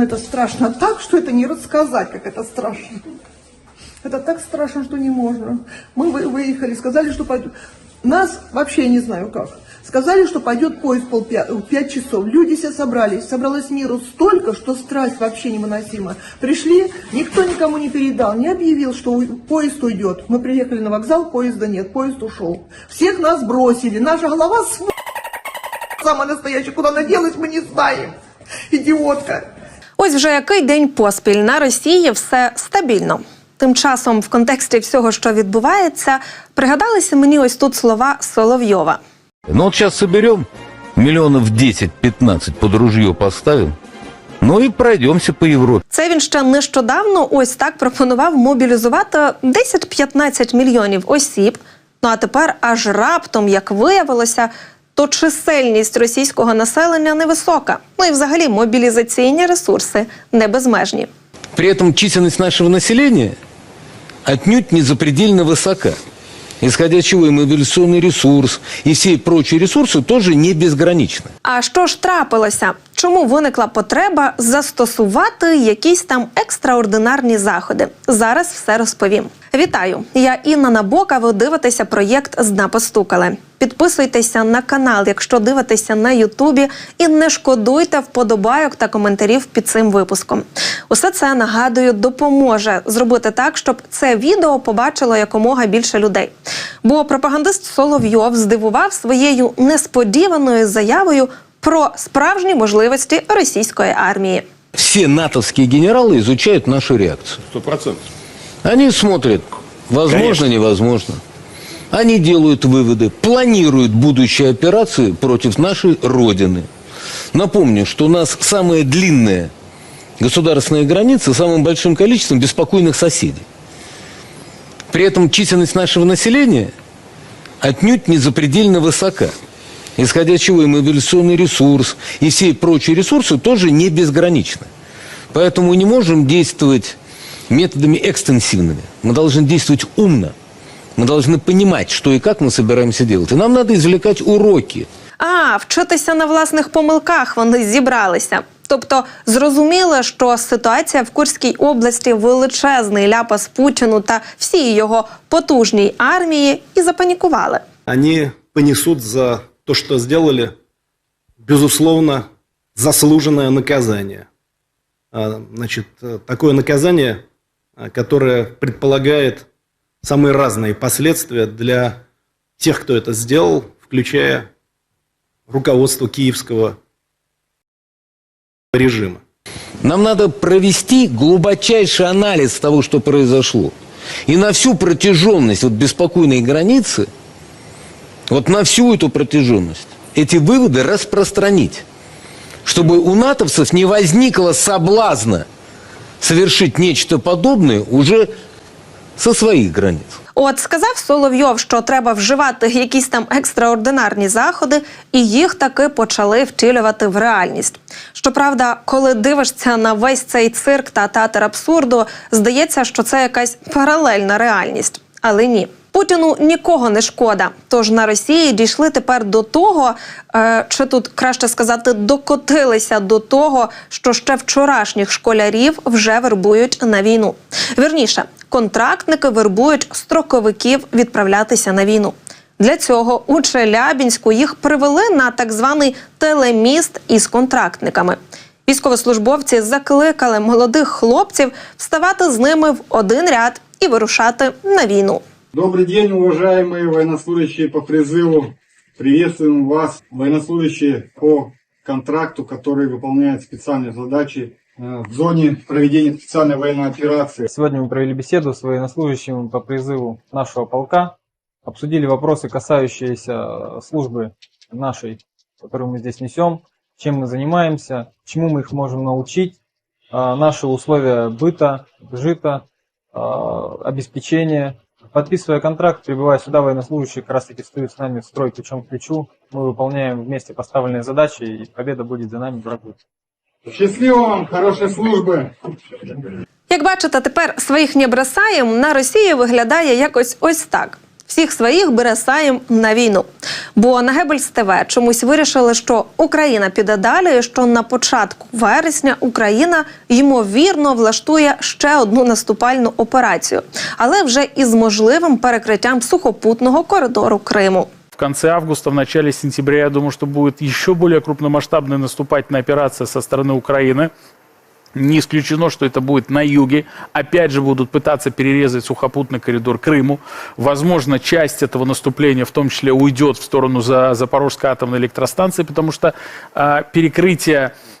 Это страшно так, что это не рассказать, как это страшно. Это так страшно, что не можно. Мы вы- выехали, сказали, что пойдет. Нас вообще не знаю как. Сказали, что пойдет поезд пол в пять часов. Люди все собрались. Собралось миру столько, что страсть вообще невыносима. Пришли, никто никому не передал, не объявил, что поезд уйдет. Мы приехали на вокзал, поезда нет, поезд ушел. Всех нас бросили. Наша голова с самая настоящая. Куда она делась, мы не знаем. Идиотка. Ось вже який день поспіль на Росії все стабільно. Тим часом, в контексті всього, що відбувається, пригадалися мені ось тут слова Соловйова. Ну вот сейчас соберем, миллионов 10-15 под ружье поставим, ну и пройдемся по Европе. Це він ще нещодавно ось так пропонував мобілізувати 10-15 мільйонів осіб. Ну а тепер аж раптом, як виявилося, то чисельність російського населення невисока. Ну і взагалі мобілізаційні ресурси не безмежні. При этом численность нашего населения отнюдь не запредельно высока. Исходя из чего и мобилизационный ресурс, и все прочие ресурсы тоже не безграничны. А що ж трапилося? Чому виникла потреба застосувати якісь там екстраординарні заходи? Зараз все розповім. Вітаю! Я Інна Набока. Ви дивитеся проєкт «Зна постукали». Підписуйтеся на канал, якщо дивитеся на Ютубі, і не шкодуйте вподобайок та коментарів під цим випуском. Усе це нагадую допоможе зробити так, щоб це відео побачило якомога більше людей. Бо пропагандист Соловйов здивував своєю несподіваною заявою про справжні можливості російської армії. Все натовские генералы изучают нашу реакцию. Сто процентов. Они смотрят, возможно, Конечно. невозможно. Они делают выводы, планируют будущие операции против нашей Родины. Напомню, что у нас самая длинная государственная граница с самым большим количеством беспокойных соседей. При этом численность нашего населения отнюдь не запредельно высока. Исходя из чего и мобилизационный ресурс, и все прочие ресурсы тоже не безграничны. Поэтому мы не можем действовать методами экстенсивными. Мы должны действовать умно. Мы должны понимать, что и как мы собираемся делать. И нам надо извлекать уроки. А, вчитися на власних помилках вони зібралися. Тобто зрозуміли, що ситуація в Курській області величезний ляпас Путіну та всій його потужній армії, і запанікували. они понесут за то, что сделали, безусловно, заслуженное наказание. А, Значит, такое наказание, а, которое предполагает самые разные последствия для тех, кто это сделал, включая руководство киевского режима. Нам надо провести глубочайший анализ того, что произошло. И на всю протяженность вот беспокойной границы, вот на всю эту протяженность, эти выводы распространить. Чтобы у натовцев не возникло соблазна совершить нечто подобное уже со своих границ. От сказав Соловйов, що треба вживати якісь там екстраординарні заходи, і їх таки почали втілювати в реальність. Щоправда, коли дивишся на весь цей цирк та театр абсурду, здається, що це якась паралельна реальність. Але ні. Путіну нікого не шкода. Тож на Росії дійшли тепер до того, е, чи тут краще сказати, докотилися до того, що ще вчорашніх школярів вже вербують на війну. Вірніше, контрактники вербують строковиків відправлятися на війну. Для цього у Челябінську їх привели на так званий телеміст із контрактниками. Військовослужбовці закликали молодих хлопців вставати з ними в один ряд і вирушати на війну. Добрый день, уважаемые военнослужащие по призыву. Приветствуем вас, военнослужащие по контракту, которые выполняют специальные задачи э, в зоне проведения специальной военной операции. Сегодня мы провели беседу с военнослужащими по призыву нашего полка, обсудили вопросы, касающиеся э, службы нашей, которую мы здесь несем, чем мы занимаемся, чему мы их можем научить, э, наши условия быта, жита, обеспечения. Подписывая контракт, прибывая сюда, военнослужащие как раз таки встают с нами в строй плечом к плечу. Мы выполняем вместе поставленные задачи, и победа будет за нами, врагу. Счастливо вам, хорошей службы! Як бачите, тепер своїх не бросаєм на Росії виглядає якось ось так. Всіх своїх бере Сайм на війну. Бо на Гебельс ТВ чомусь вирішили, що Україна піде далі, і що на початку вересня Україна ймовірно влаштує ще одну наступальну операцію, але вже із можливим перекриттям сухопутного коридору Криму. В конце августа, в начале сентября, я думаю, что будет еще более крупномасштабная наступательная операция со стороны Украины. Не исключено, что это будет на юге. Опять же будут пытаться перерезать сухопутный коридор Крыму. Возможно, часть этого наступления в том числе уйдет в сторону за Запорожской атомной электростанции, потому что а, перекрытие м,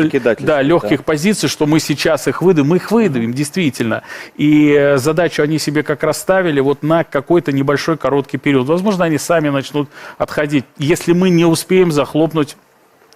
закидательства, да, легких да. позиций, что мы сейчас их выдадим, мы их выдавим, действительно. И э, задачу они себе как раз ставили вот на какой-то небольшой короткий период. Возможно, они сами начнут отходить, если мы не успеем захлопнуть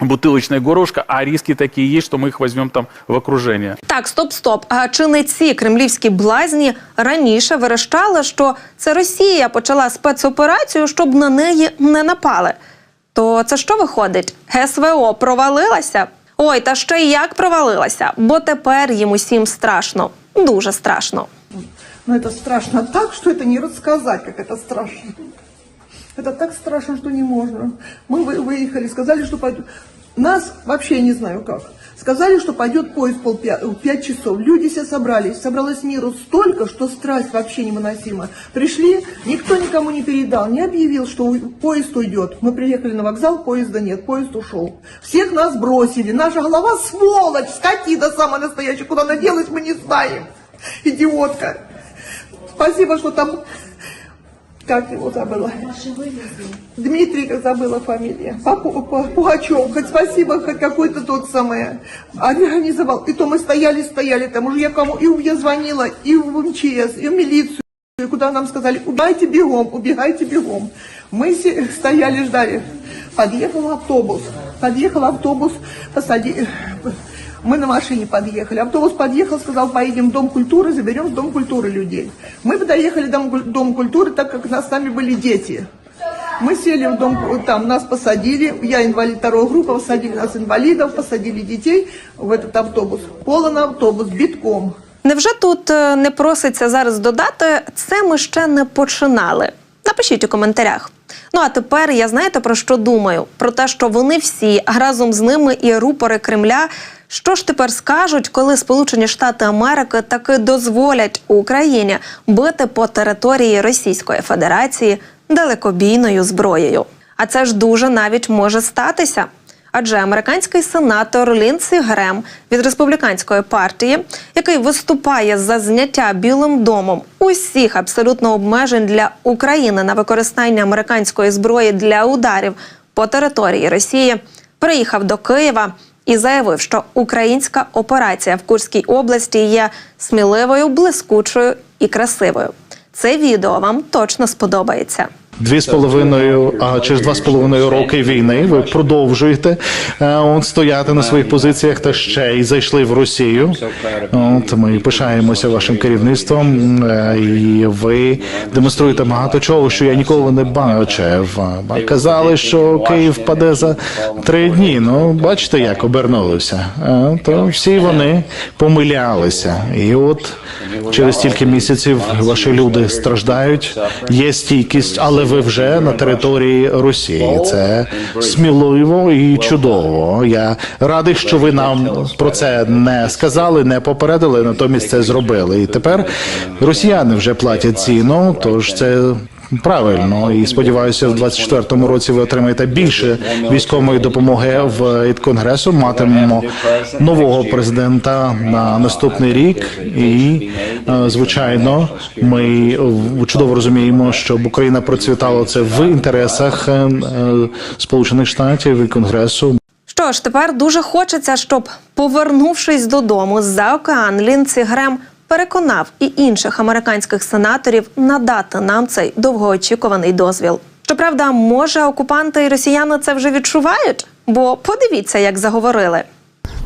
бутылочное горлышко, а риски такие есть, что мы их возьмем там в окружение. Так, стоп, стоп. А чи не ці кремлівські блазні раніше верещали, що це Росія почала спецоперацію, щоб на неї не напали? То це що виходить? СВО провалилася? Ой, та ще й як провалилася, бо тепер їм усім страшно, дуже страшно. Но это страшно так, что это не рассказать, как это страшно. Это так страшно, что не можно. Мы вы- выехали, сказали, что пойдет. Нас вообще я не знаю как. Сказали, что пойдет поезд пол в пять часов. Люди все собрались. Собралось миру столько, что страсть вообще невыносима. Пришли, никто никому не передал, не объявил, что поезд уйдет. Мы приехали на вокзал, поезда нет, поезд ушел. Всех нас бросили. Наша голова сволочь, скотина самая настоящая. Куда она делась, мы не знаем. Идиотка. Спасибо, что там... Как его забыла? Дмитрий, забыла фамилия. Папу- Пу- Пугачев. Хоть спасибо, хоть какой-то тот самый организовал. И то мы стояли, стояли там. Уже я кому... И я звонила, и в МЧС, и в милицию. И куда нам сказали, убегайте бегом, убегайте бегом. Мы стояли, ждали. Подъехал автобус. Подъехал автобус, посади... Мы на машине подъехали. Автобус подъехал, сказал, поедем в Дом культуры, заберем в Дом культуры людей. Мы бы доехали в Дом, куль- Дом культуры, так как у нас с нами были дети. Мы сели в дом, там нас посадили, я инвалид второй группы, посадили нас инвалидов, посадили детей в этот автобус. Полон автобус, битком. Невже тут е, не проситься зараз додати це ми ще не починали? Напишіть у коментарях. Ну а тепер я знаєте про що думаю? Про те, що вони всі, разом з ними і рупори Кремля. Що ж тепер скажуть, коли Сполучені Штати Америки таки дозволять Україні бити по території Російської Федерації далекобійною зброєю? А це ж дуже навіть може статися. Адже американський сенатор Лінсі Грем від республіканської партії, який виступає за зняття Білим домом усіх абсолютно обмежень для України на використання американської зброї для ударів по території Росії, приїхав до Києва і заявив, що українська операція в Курській області є сміливою, блискучою і красивою. Це відео вам точно сподобається. Дві з половиною, а через два з половиною роки війни ви продовжуєте е, от, стояти на своїх позиціях та ще й зайшли в Росію. От ми пишаємося вашим керівництвом, е, і ви демонструєте багато чого, що я ніколи не бачив. Казали, що Київ паде за три дні. Ну бачите, як обернулося. Е, То всі вони помилялися, і от через стільки місяців ваші люди страждають. Є стійкість, але ви вже на території Росії. Це сміливо і чудово. Я радий, що ви нам про це не сказали, не попередили, натомість це зробили. І тепер росіяни вже платять ціну. Тож це. Правильно, і сподіваюся, в 24-му році ви отримаєте більше військової допомоги в від конгресу. Матимемо нового президента на наступний рік, і е, звичайно, ми чудово розуміємо, щоб Україна процвітала це в інтересах е, Сполучених Штатів і конгресу. Що ж, тепер дуже хочеться, щоб, повернувшись додому за океан, Лінці Грем переконав і інших американських сенаторів надати нам цей довгоочікуваний дозвіл. Щоправда, може, окупанти і росіяни це вже відчувають? Бо подивіться, як заговорили.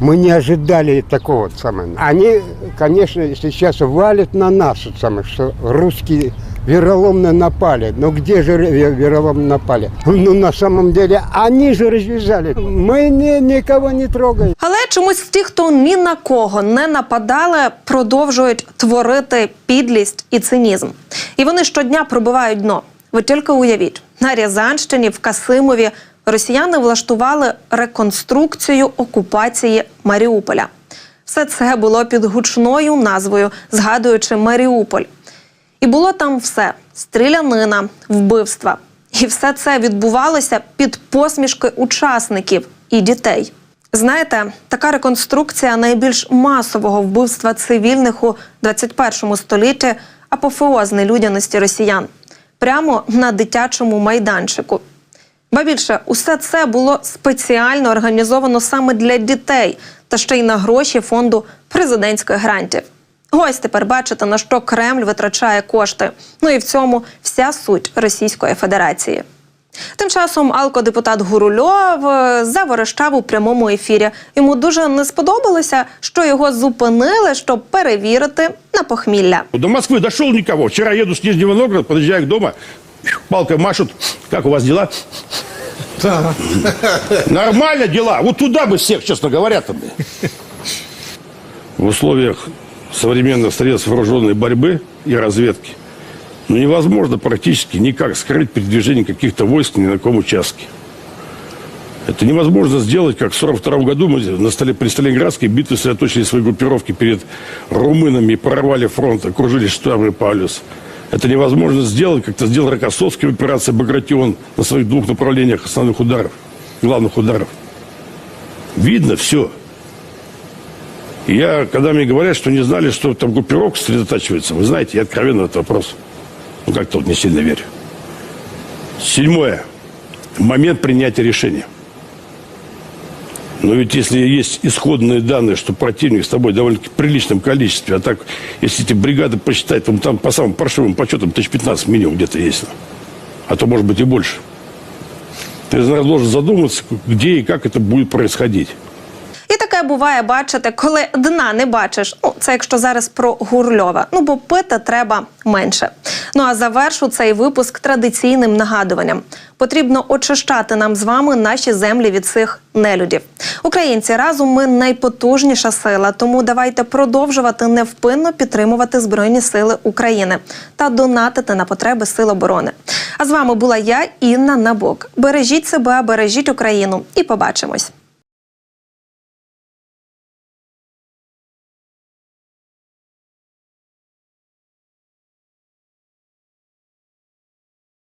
Мы не ожидали такого саме. Они, конечно, сейчас валят на нас, самое, что русские вероломно напали. Но где же ве- вероломно напали? Ну, на самом деле, они же развязали. Мы ни- никого не трогаем. Але чомусь ті, хто ні на кого не нападали, продовжують творити підлість і цинізм. І вони щодня пробивають дно. Ви тільки уявіть, на Рязанщині, в Касимові росіяни влаштували реконструкцію окупації Маріуполя. Все це було під гучною назвою, згадуючи Маріуполь. І було там все: стрілянина, вбивства. І все це відбувалося під посмішки учасників і дітей. Знаєте, така реконструкція найбільш масового вбивства цивільних у 21 столітті апофеоз нелюдяності росіян прямо на дитячому майданчику. Ба більше, усе це було спеціально організовано саме для дітей та ще й на гроші фонду президентських грантів. Ось тепер бачите, на що Кремль витрачає кошти. Ну і в цьому вся суть Російської Федерації. Тим часом алкодепутат Гурульов е, заверещав у прямому ефірі. Йому дуже не сподобалося, що його зупинили, щоб перевірити на похмілля. До Москвы дошел никого. Вчера еду с Нижнего Новгорода, подъезжаю к дому, палкой машут. Как у вас дела? Нормально дела. Вот туда бы всех, честно говоря-то. блин. В условиях современных средств вооруженной борьбы и разведки ну, невозможно практически никак скрыть передвижение каких-то войск ни на каком участке. Это невозможно сделать, как в 1942 году мы на столе, при Сталинградской битве сосредоточили свои группировки перед румынами прорвали фронт, окружили штабы Палюс. Это невозможно сделать, как это сделал Рокоссовский в операции «Багратион» на своих двух направлениях основных ударов, главных ударов. Видно все. Я, когда мне говорят, что не знали, что там группировка сосредотачивается, вы знаете, я откровенно этот вопрос, ну, как-то вот не сильно верю. Седьмое. Момент принятия решения. Но ведь если есть исходные данные, что противник с тобой довольно-таки приличном количестве, а так, если эти бригады посчитать, там, там по самым паршивым подсчетам тысяч 15 минимум где-то есть. А то, может быть, и больше. Ты должен задуматься, где и как это будет происходить. Буває бачити, коли дна не бачиш. Ну, це якщо зараз про Гурльова. Ну бо пити треба менше. Ну а завершу цей випуск традиційним нагадуванням. Потрібно очищати нам з вами наші землі від цих нелюдів. Українці разом ми найпотужніша сила. Тому давайте продовжувати невпинно підтримувати збройні сили України та донатити на потреби сил оборони. А з вами була я, Інна Набок. Бережіть себе, бережіть Україну і побачимось.